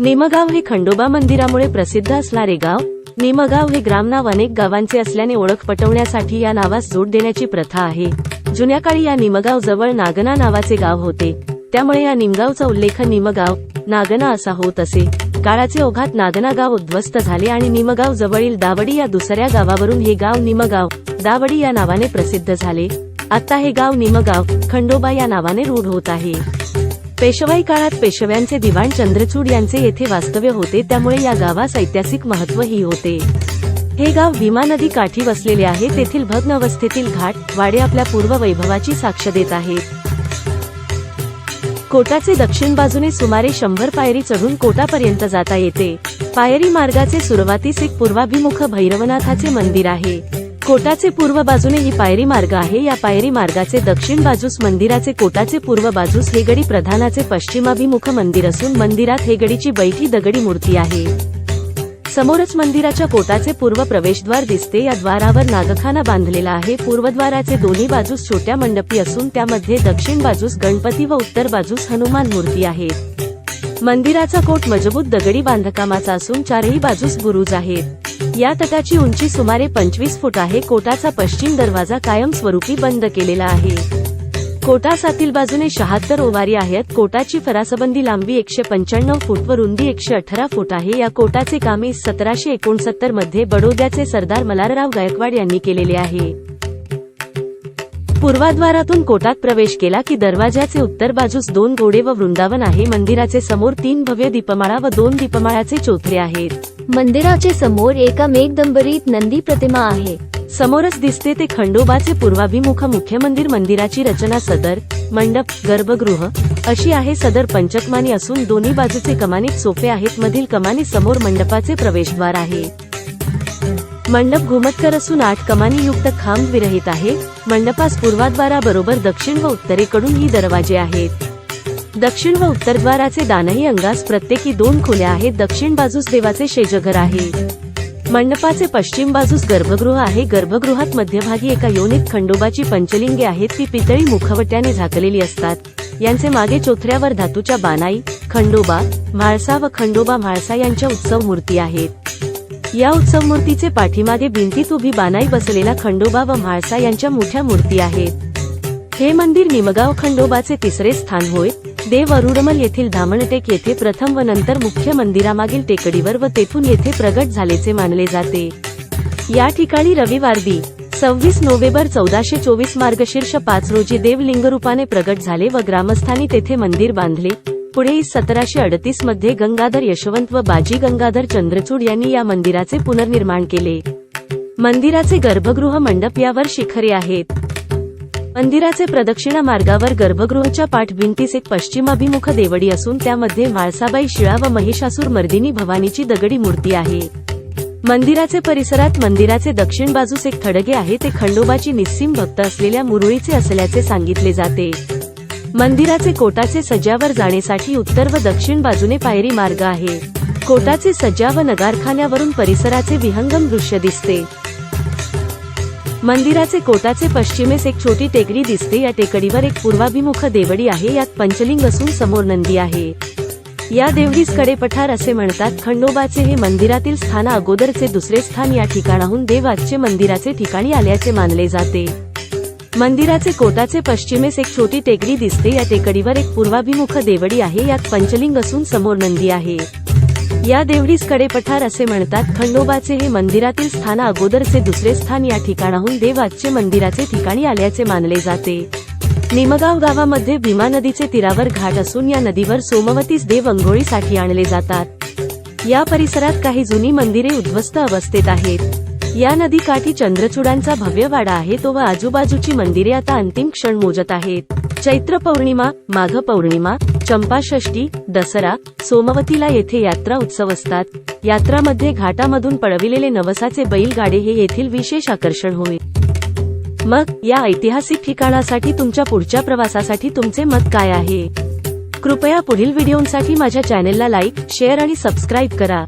निमगाव हे खंडोबा मंदिरामुळे प्रसिद्ध असणारे गाव. निमगाव हे ग्रामनाव अनेक गावांचे असल्याने ओळख पटवण्यासाठी या नावास जोड देण्याची प्रथा आहे. जुन्या काळी या निमगाव जवळ नागना नावाचे गाव होते. त्यामुळे या निमगावचा उल्लेख निमगाव नागना असा होत असे. काळाचे ओघात नागना गाव उद्ध्वस्त झाले आणि निमगाव जवळील दावडी या दुसऱ्या गावावरून हे गाव निमगाव दावडी या नावाने प्रसिद्ध झाले. आता हे गाव निमगाव खंडोबा या नावाने रूढ होत आहे. पेशवाई काळात पेशव्यांचे दिवाण चंद्रचूड यांचे येथे वास्तव्य होते त्यामुळे या गावास ऐतिहासिक महत्त्वही होते. हे गाव भीमा नदी काठी वसलेले आहे तेथील भग्न अवस्थेतील घाट वाडे आपल्या पूर्व वैभवाची साक्ष देत आहेत. कोटाचे दक्षिण बाजूने सुमारे शंभर पायरी चढून कोटापर्यंत जाता येते. पायरी मार्गाचे सुरुवातीस एक पूर्वाभिमुख भैरवनाथाचे मंदिर आहे. कोटाचे पूर्व बाजूने ही पायरी मार्ग आहे. या पायरी मार्गाचे दक्षिण बाजूस मंदिराचे कोटाचे पूर्व बाजूस हेगडी प्रधानाचे पश्चिमाभिमुख मंदिर असून मंदिरात हेगडीची बैठी दगडी मूर्ती आहे. समोरच मंदिराच्या कोटाचे पूर्व प्रवेशद्वार दिसते. या द्वारावर नागखाना बांधलेला आहे. पूर्वद्वाराचे दोन्ही बाजूस छोट्या मंडपी असून त्यामध्ये दक्षिण बाजूस गणपती व उत्तर बाजूस हनुमान मूर्ती आहेत मंदिराचा कोट मजबूत दगडी बांधकामाचा असून चारही बाजूस बुरुज आहेत. या तटाची उंची सुमारे पंचवीस फूट आहे. कोटाचा पश्चिम दरवाजा कायमस्वरूपी बंद केलेला आहे. कोटासातील बाजूने शहात्तर ओवारी आहेत. कोटाची फरासबंदी लांबी एकशे पंच्याण्णव फूट व रुंदी एकशे अठरा फूट आहे. या कोटाचे कामे सतराशे एकोणसत्तरमध्ये बडोद्याचे सरदार मलारराव गायकवाड यांनी केलेले आहे. पूर्वाद्वारातून कोटात प्रवेश केला की दरवाजाचे उत्तर बाजूस दोन घोडे व वृंदावन आहे. मंदिराचे समोर तीन भव्य दीपमाळा व दोन दीपमाळाचे चोथरे आहेत. मंदिराचे समोर एका मेघदंबरीत नंदी प्रतिमा आहे. समोरच दिसते ते खंडोबाचे पूर्वाभिमुख मुख्य मंदिर मंदिराची रचना सदर मंडप गर्भगृह अशी आहे सदर पंचकमानी असून दोन्ही बाजूचे कमानीत सोपे आहेत मधील कमानी समोर मंडपाचे प्रवेशद्वार आहे. मंडप घुमटकर असून आठ कमानी युक्त खांब विरहित आहे. मंडपास पूर्वाद्वाराबरोबर दक्षिण व उत्तरेकडून ही दरवाजे आहेत. दक्षिण व उत्तरद्वाराचे दानही अंगास प्रत्येकी दोन खोल्या आहेत. दक्षिण बाजूस देवाचे शेजघर आहे. मंडपाचे पश्चिम बाजूस गर्भगृह आहे. गर्भगृहात मध्यभागी एका योनीत खंडोबाची पंचलिंगे आहेत. ती पितळी मुखवट्याने झाकलेली असतात. यांचे मागे चोथऱ्यावर धातूच्या बानाई खंडोबा म्हाळसा व खंडोबा म्हाळसा यांच्या उत्सव मूर्ती आहेत. या उत्सव मूर्तीचे पाठीमागे भिंतीत उभी बानाई बसलेला खंडोबा व म्हाळसा यांच्या मोठ्या मूर्ती आहेत. हे मंदिर निमगाव खंडोबाचे तिसरे स्थान होय. देव अरुडमल येथील धामणटेक येथे प्रथम व नंतर मुख्य मंदिरामागील टेकडीवर व तेथून येथे प्रगट झालेचे मानले जाते. या ठिकाणी रविवार दि सव्वीस नोव्हेंबर चौदाशे चोवीस मार्गशीर्ष पाच रोजी देव लिंगरूपाने प्रगट झाले व ग्रामस्थांनी तेथे मंदिर बांधले. पुढे सतराशे अडतीसमध्ये गंगाधर यशवंत व बाजी गंगाधर चंद्रचूड यांनी या मंदिराचे पुनर्निर्माण केले. मंदिराचे गर्भगृह मंडप यावर शिखरे आहेत. मंदिराचे प्रदक्षिणा मार्गावर गर्भगृहाच्या पाठ भिंतीस एक पश्चिमाभिमुख देवडी असून त्यामध्ये म्हाळसाबाई शिळा व महिषासूर मर्दिनी भवानीची दगडी मूर्ती आहे. मंदिराचे परिसरात मंदिराचे दक्षिण बाजूस एक थडगे आहे ते खंडोबाची निस्सीम भक्त असलेल्या मुरळीचे असल्याचे सांगितले जाते. मंदिराचे कोटाचे सज्जावर जाण्यासाठी उत्तर व दक्षिण बाजूने पायरी मार्ग आहे. कोटाचे सज्जा व नगारखान्यावरून परिसराचे विहंगम दृश्य दिसते. मंदिराचे कोटाचे पश्चिमेस एक छोटी टेकडी दिसते. या टेकडीवर एक पूर्वाभिमुख देवडी आहे. यात पंचलिंग असून समोर नंदी आहे. या देवडीस कडेपठार असे म्हणतात खंडोबाचे हे मंदिरातील स्थान अगोदरचे दुसरे स्थान या ठिकाणाहून देवाचे मंदिराचे ठिकाणी आल्याचे मानले जाते. मंदिराचे कोटाचे पश्चिमेस एक छोटी टेकडी दिसते. या टेकडीवर एक पूर्वाभिमुख देवडी आहे. यात पंचलिंग असून समोर नंदी आहे. या देवडीस कडेपठार असे म्हणतात. खंडोबाचे हे मंदिरातील स्थान अगोदरचे दुसरे स्थान या ठिकाणाहून देवाचे मंदिराचे ठिकाणी आल्याचे मानले जाते. निमगाव गावामध्ये भीमा नदीचे तीरावर घाट असून या नदीवर सोमवतीस देव अंघोळीसाठी आणले जातात. या परिसरात काही जुनी मंदिरे उद्ध्वस्त अवस्थेत आहेत. या नदी काठी चंद्रचूडांचा भव्य वाडा आहे. तो व आजूबाजूची मंदिरे आता अंतिम क्षण मोजत आहेत. चैत्र पौर्णिमा माघ पौर्णिमा चंपाषष्ठी दसरा सोमवतीला येथे यात्रा उत्सव असतात. यात्रामध्ये घाटामधून पळविलेले नवसाचे बैलगाडे हे येथील विशेष आकर्षण होय. मग या ऐतिहासिक ठिकाणासाठी तुमच्या पुढच्या प्रवासासाठी तुमचे मत काय आहे? कृपया पुढील व्हिडिओंसाठी माझ्या चॅनेलला लाईक शेअर आणि सबस्क्राईब करा.